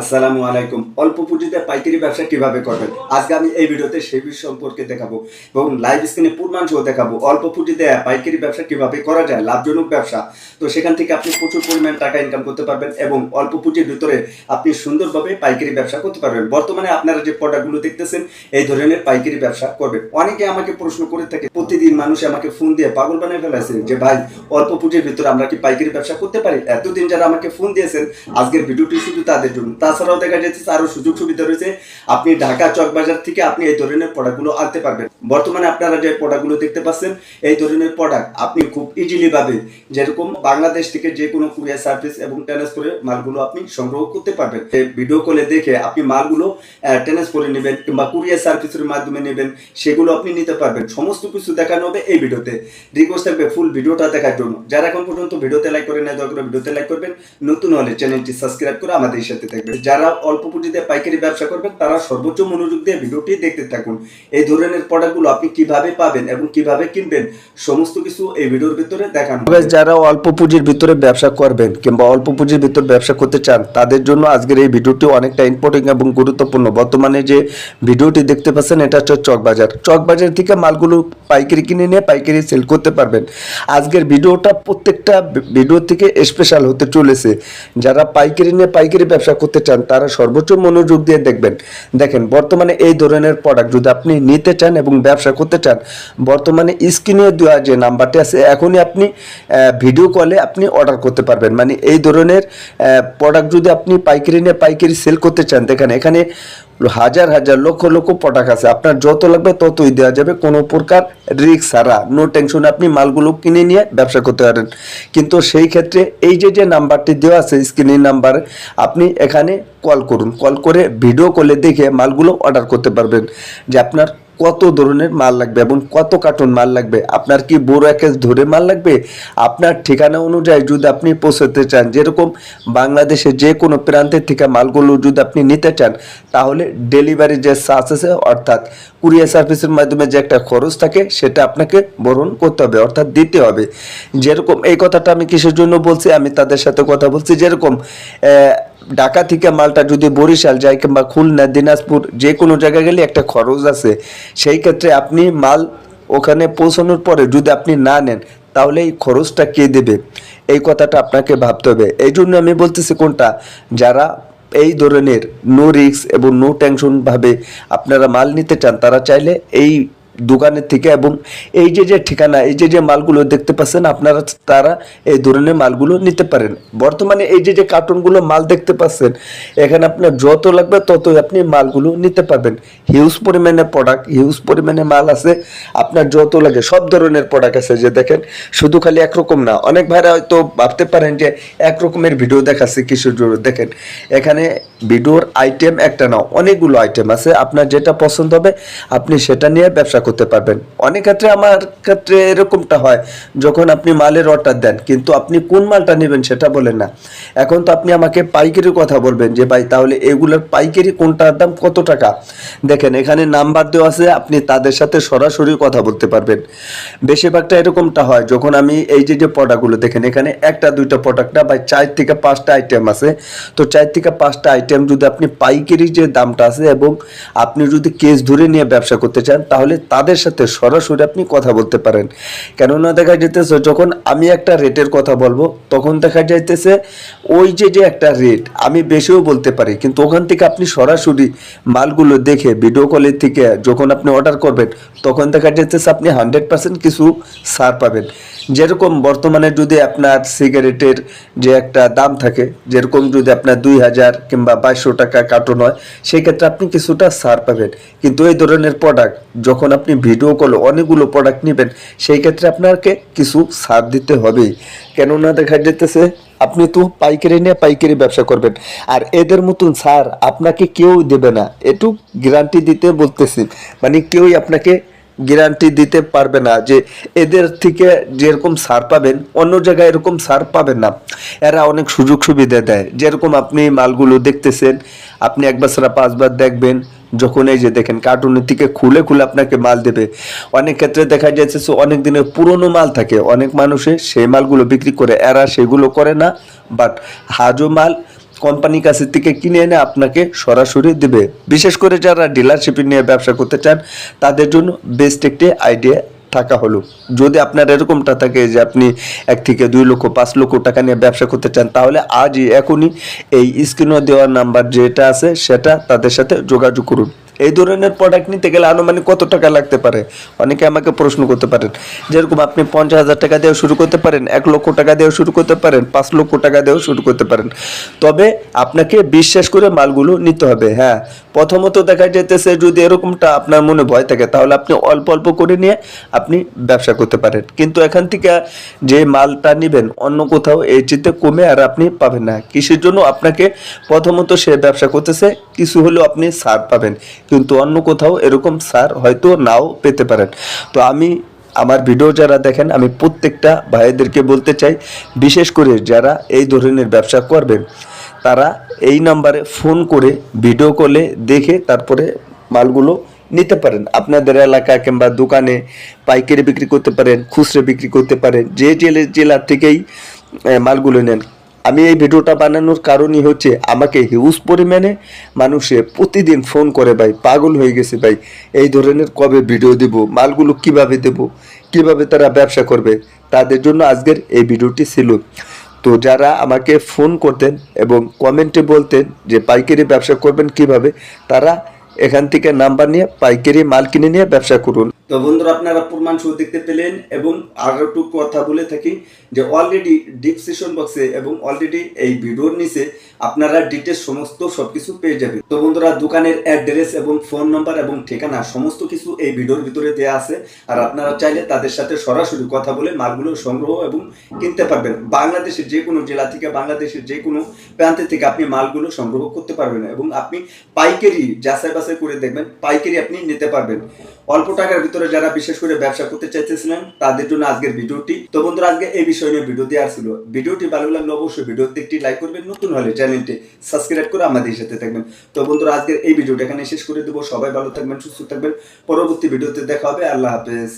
আসসালামু আলাইকুম। অল্প পুঁজিতে পাইকারি ব্যবসা কীভাবে করবেন? আজকে আমি এই ভিডিওতে সেই বিষয় সম্পর্কে দেখাবো এবং লাইভ স্ক্রিনে পূর্ণাংশ দেখাবো। অল্প পুঁজিতে পাইকারি ব্যবসা কীভাবে করা যায়? লাভজনক ব্যবসা। তো সেখান থেকে আপনি প্রচুর পরিমাণ টাকা ইনকাম করতে পারবেন এবং অল্প পুঁজির ভিতরে আপনি সুন্দরভাবে পাইকারি ব্যবসা করতে পারবেন। বর্তমানে আপনারা যে প্রোডাক্টগুলো দেখতেছেন, এই ধরনের পাইকারি ব্যবসা করবেন। অনেকে আমাকে প্রশ্ন করে থাকে, প্রতিদিন মানুষ আমাকে ফোন দিয়ে পাগল বানিয়ে ফেলেছে যে, ভাই, অল্প পুঁজির ভিতরে আমরা কি পাইকারি ব্যবসা করতে পারি? এতদিন যারা আমাকে ফোন দিয়েছেন, আজকের ভিডিওটি শুধু তাদের জন্য। তাছাড়াও দেখা যাচ্ছে আরও সুযোগ সুবিধা রয়েছে। আপনি ঢাকা চকবাজার থেকে আপনি এই ধরনের প্রোডাক্টগুলো আনতে পারবেন। বর্তমানে আপনারা যে প্রোডাক্টগুলো দেখতে পাচ্ছেন, এই ধরনের প্রোডাক্ট আপনি খুব ইজিলি ভাবে যেরকম বাংলাদেশ থেকে যে কোনো কুরিয়ার সার্ভিস এবং ট্রান্সফারে মালগুলো আপনি সংগ্রহ করতে পারবেন। ভিডিও কলে দেখে আপনি মালগুলো ট্রান্সফারে নেবেন কিংবা কুরিয়ার সার্ভিসের মাধ্যমে নেবেন, সেগুলো আপনি নিতে পারবেন। সমস্ত কিছু দেখানো হবে এই ভিডিওতে রিকোয়েস্ট থাকবে ফুল ভিডিওটা দেখার জন্য। যারা এখন পর্যন্ত ভিডিওতে লাইক করে নেয় দয়া করে ভিডিওতে লাইক করবেন। নতুন হলে চ্যানেলটি সাবস্ক্রাইব করে আমাদের সাথে থাকবেন। যারা অল্প পুঁজিতে পাইকারি ব্যবসা করবেন, তারা সর্বোচ্চ মনোযোগ দিয়ে ভিডিওটি দেখতে থাকুন। এই ধরনের প্রোডাক্টগুলো আপনি কীভাবে পাবেন এবং কীভাবে কিনবেন, সমস্ত কিছু এই ভিডিওর ভিতরে দেখানো যারা অল্প পুঁজির ভিতরে ব্যবসা করবেন কিংবা অল্প পুঁজির ভিতরে ব্যবসা করতে চান, তাদের জন্য আজকের এই ভিডিওটি অনেকটা ইম্পর্টেন্ট এবং গুরুত্বপূর্ণ। বর্তমানে যে ভিডিওটি দেখতে পাচ্ছেন, এটা হচ্ছে চকবাজার চকবাজার থেকে মালগুলো পাইকারি কিনে নিয়ে পাইকারি সেল করতে পারবেন। আজকের ভিডিওটা প্রত্যেকটা ভিডিও থেকে স্পেশাল হতে চলেছে। যারা পাইকারি নিয়ে পাইকারি ব্যবসা করতে চান, তারা সর্বোচ্চ মনোযোগ দিয়ে দেখবেন। দেখেন, বর্তমানে এই ধরনের প্রোডাক্ট যদি আপনি নিতে চান এবং ব্যবসা করতে চান, বর্তমানে স্ক্রিনে দেওয়া যে নাম্বারটি আছে, এখনই আপনি ভিডিও কলে আপনি অর্ডার করতে পারবেন। মানে এই ধরনের প্রোডাক্ট যদি আপনি পাইকারি নিয়ে পাইকারি সেল করতে চান, দেখেন এখানে হাজার হাজার লক্ষ লক্ষ প্রোডাক্ট আছে। আপনার যত লাগবে ততই দেওয়া যাবে। কোনো প্রকার রিক্স ছাড়া নো টেনশন আপনি মালগুলো কিনে নিয়ে ব্যবসা করতে পারেন। কিন্তু সেই ক্ষেত্রে এই যে যে নাম্বারটি দেওয়া আছে স্ক্রিনের নাম্বার আপনি এখানে কল করুন। কল করে ভিডিও কলে দেখে মালগুলো অর্ডার করতে পারবেন। যে আপনার কত ধরনের মাল লাগবে এবং কত কার্টুন মাল লাগবে? আপনার কি বড় একেজ ধরে মাল লাগবে? আপনার ঠিকানা অনুযায়ী যদি আপনি পৌঁছাতে চান, যেরকম বাংলাদেশে যে কোনো প্রান্তের থেকে মালগুলো যদি আপনি নিতে চান, তাহলে ডেলিভারি যে চার্জ আছে, অর্থাৎ কুরিয়ার সার্ভিসের মাধ্যমে যে একটা খরচ থাকে, সেটা আপনাকে বরণ করতে হবে, অর্থাৎ দিতে হবে। যেরকম এই কথাটা আমি কিসের জন্য বলছি, আমি তাদের সাথে কথা বলছি। যেরকম ঢাকা থেকে মালটা যদি বরিশাল যায় কিংবা খুলনা, দিনাজপুর যে কোনো জায়গায় গেলে একটা খরচ আছে। সেই ক্ষেত্রে আপনি মাল ওখানে পৌঁছানোর পরে যদি আপনি না নেন, তাহলে এই খরচটা কে দেবে? এই কথাটা আপনাকে ভাবতে হবে। এই জন্য আমি বলতেছি কোনটা? যারা এই ধরনের নো রিস্ক এবং নো টেনশন ভাবে আপনারা মাল নিতে চান, তারা চাইলে এই দোকানের থেকে এবং এই যে যে ঠিকানা, এই যে যে মালগুলো দেখতে পাচ্ছেন, আপনারা তারা এই ধরনের মালগুলো নিতে পারেন। বর্তমানে এই যে যে কার্টুনগুলো মাল দেখতে পাচ্ছেন, এখানে আপনার যত লাগবে ততই আপনি মালগুলো নিতে পারবেন। হিউজ পরিমাণে প্রোডাক্ট হিউজ পরিমাণে মাল আছে, আপনার যত লাগে, সব ধরনের প্রোডাক্ট আছে যে দেখেন, শুধু খালি একরকম না। অনেক ভাইরা হয়তো ভাবতে পারেন যে একরকমের ভিডিও দেখাচ্ছে কিশোর জোর দেখেন, এখানে ভিডিওর আইটেম একটা না অনেকগুলো আইটেম আছে। আপনার যেটা পছন্দ হবে, আপনি সেটা নিয়ে ব্যবসা করতে পারবেন। অনেক ক্ষেত্রে আমার ক্ষেত্রে এরকমটা হয়, যখন আপনি মালের অর্ডার দেন, কিন্তু আপনি কোন মালটা নেবেন সেটা বলেন না। এখন তো আপনি আমাকে পাইকারির কথা বলবেন যে, ভাই, তাহলে এগুলোর পাইকারি কোনটার দাম কত টাকা? দেখেন, এখানে নাম্বার দেওয়া আছে, আপনি তাদের সাথে সরাসরি কথা বলতে পারবেন। বেশিরভাগটা এরকমটা হয়, যখন আমি এই যে যে প্রোডাক্টগুলো দেখেন, এখানে একটা, দুইটা প্রোডাক্ট না বা চার থেকে পাঁচটা আইটেম আছে। তো চার থেকে পাঁচটা আইটেম যদি আপনি পাইকারি যে দামটা আছে এবং আপনি যদি কেস ধরে নিয়ে ব্যবসা করতে চান, তাহলে তাদের সাথে সরাসরি আপনি কথা বলতে পারেন। কেননা দেখা যেতেছে যখন আমি একটা রেটের কথা বলব, তখন দেখা যাইতেছে ওই যে যে একটা রেট, আমি বেশিও বলতে পারি। কিন্তু ওখান থেকে আপনি সরাসরি মালগুলো দেখে ভিডিও কলের থেকে যখন আপনি অর্ডার করবেন, তখন দেখা যাইতেছে আপনি হান্ড্রেড পার্সেন্ট কিছু ছাড় পাবেন। যেরকম বর্তমানে যদি আপনার সিগারেটের যে একটা দাম থাকে, যেরকম যদি আপনার দুই হাজার কিংবা বাইশশো টাকা কার্টুন হয় সেই ক্ষেত্রে আপনি কিছুটা ছাড় পাবেন। কিন্তু এই ধরনের প্রোডাক্ট যখন আপনি ভিডিও কলে অনেকগুলো প্রোডাক্ট নেবেন, সেই ক্ষেত্রে আপনাকে কিছু ছাড় দিতে হবেই কেননা দেখা যেতেছে আপনি তো পাইকারি নিয়ে পাইকারি ব্যবসা করবেন, আর এদের মতন ছাড় আপনাকে কেউ দেবে না। একটু গ্যারান্টি দিতে বলতেছি মানে কেউই আপনাকে গ্যারান্টি দিতে পারবে না যে এদের থেকে যেরকম ছাড় পাবেন, অন্য জায়গায় এরকম ছাড় পাবেন না। এরা অনেক সুযোগ সুবিধা দেয়। যেরকম আপনি মালগুলো দেখতেছেন, আপনি একবার ছাড়া পাঁচবার দেখবেন যখন এই যে দেখেন কার্টুনের থেকে খুলে খুলে আপনাকে মাল দেবে, অনেক ক্ষেত্রে দেখা যাচ্ছে অনেক দিনের পুরনো মাল থাকে, অনেক মানুষে সেই মালগুলো বিক্রি করে, এরা সেগুলো করে না বাট হাজো মাল কোম্পানির কাছে থেকে কিনে এনে আপনাকে সরাসরি দেবে। বিশেষ করে যারা ডিলারশিপে নিয়ে ব্যবসা করতে চান, তাদের জন্য বেস্ট একটি আইডিয়া থাকা হলো। যদি আপনার এরকমটা থাকে যে আপনি এক থেকে দুই লক্ষ, পাঁচ লক্ষ টাকা নিয়ে ব্যবসা করতে চান, তাহলে আজই এখনই এই স্ক্রিনে দেওয়ার নাম্বার যেটা আছে, সেটা তাদের সাথে যোগাযোগ করুন। এই ধরনের প্রোডাক্ট নিতে গেলে আনুমানিক কত টাকা লাগতে পারে? অনেকে আমাকে প্রশ্ন করতে পারেন, যেরকম আপনি পঞ্চাশ হাজার টাকা দিয়েও শুরু করতে পারেন, এক লক্ষ টাকা দিয়েও শুরু করতে পারেন, পাঁচ লক্ষ টাকা দিয়েও শুরু করতে পারেন। তবে আপনাকে বিশ্বাস করে মালগুলো নিতে হবে হ্যাঁ। প্রথমত দেখা যেতেছে যদি এরকমটা আপনার মনে ভয় থাকে, তাহলে আপনি অল্প অল্প করে নিয়ে আপনি ব্যবসা করতে পারেন। কিন্তু এখান থেকে যে মালটা নেবেন, অন্য কোথাও এই চিতে কমে আর আপনি পাবেন না। কৃষির জন্য আপনাকে প্রথমত সে ব্যবসা করতেছে, কিছু হলেও আপনি সার পাবেন। কিন্তু অন্য কোথাও এরকম সার হয়তো নাও পেতে পারেন। তো আমি, আমার ভিডিও যারা দেখেন, আমি প্রত্যেকটা ভাইদেরকে বলতে চাই, বিশেষ করে যারা এই ধরনের ব্যবসা করবেন, তারা এই নাম্বারে ফোন করে ভিডিও কলে দেখে তারপরে মালগুলো নিতে পারেন। আপনাদের এলাকা কিংবা দোকানে পাইকারি বিক্রি করতে পারেন, খুচরো বিক্রি করতে পারেন, যে জেলে জেলার থেকেই মালগুলো নেন। আমি এই ভিডিওটা বানানোর কারণই হচ্ছে আমাকে হিউজ পরিমাণে মানুষে প্রতিদিন ফোন করে, ভাই, পাগল হয়ে গেছে, ভাই, এই ধরনের কবে ভিডিও দেব? মালগুলো কীভাবে দেব? কীভাবে তারা ব্যবসা করবে? তাদের জন্য আজকের এই ভিডিওটি ছিল। তো যারা আমাকে ফোন করতেন এবং কমেন্টে বলতেন যে পাইকারি ব্যবসা করবেন কীভাবে, তারা এখান থেকে নাম্বার নিয়ে পাইকারি মাল কিনে নিয়ে ব্যবসা করুন। তো বন্ধুরা, আপনারা প্রমাণ সহ দেখতে পেলেন এবং আর একটু কথা বলে থাকি যে অলরেডি ডিসক্রিপশন বক্সে এবং অলরেডি এই ভিডিওর নিচে আপনারা ডিটেলস সমস্ত সবকিছু পেয়ে যাবেন। তো বন্ধুরা, দোকানের অ্যাড্রেস এবং ফোন নাম্বার এবং ঠিকানা সমস্ত কিছু এই ভিডিওর ভিতরে দেওয়া আছে। আর আপনারা চাইলে তাদের সাথে সরাসরি কথা বলে মালগুলো সংগ্রহ এবং কিনতে পারবেন। বাংলাদেশের যে কোনো জেলা থেকে, বাংলাদেশের যে কোনো প্রান্তে থেকে আপনি মালগুলো সংগ্রহ করতে পারবেন এবং আপনি পাইকারি যাচাই বাছাই করে দেখবেন, পাইকারি আপনি নিতে পারবেন। অল্প টাকার ভিতরে যারা বিশেষ করে ব্যবসা করতে চাইতেছিলেন, তাদের জন্য আজকের ভিডিওটি। তো বন্ধুরা, আজকে এই বিষয় নিয়ে ভিডিও দেওয়া ছিল। ভিডিওটি ভালো লাগলে অবশ্যই ভিডিওতে একটি লাইক করবেন, নতুন হলে চ্যানেলটি সাবস্ক্রাইব করে আমাদের সাথে থাকবেন। তো বন্ধুরা, আজকের এই ভিডিওটা এখানে শেষ করে দেবো। সবাই ভালো থাকবেন, সুস্থ থাকবেন। পরবর্তী ভিডিওতে দেখা হবে। আল্লাহ হাফেজ।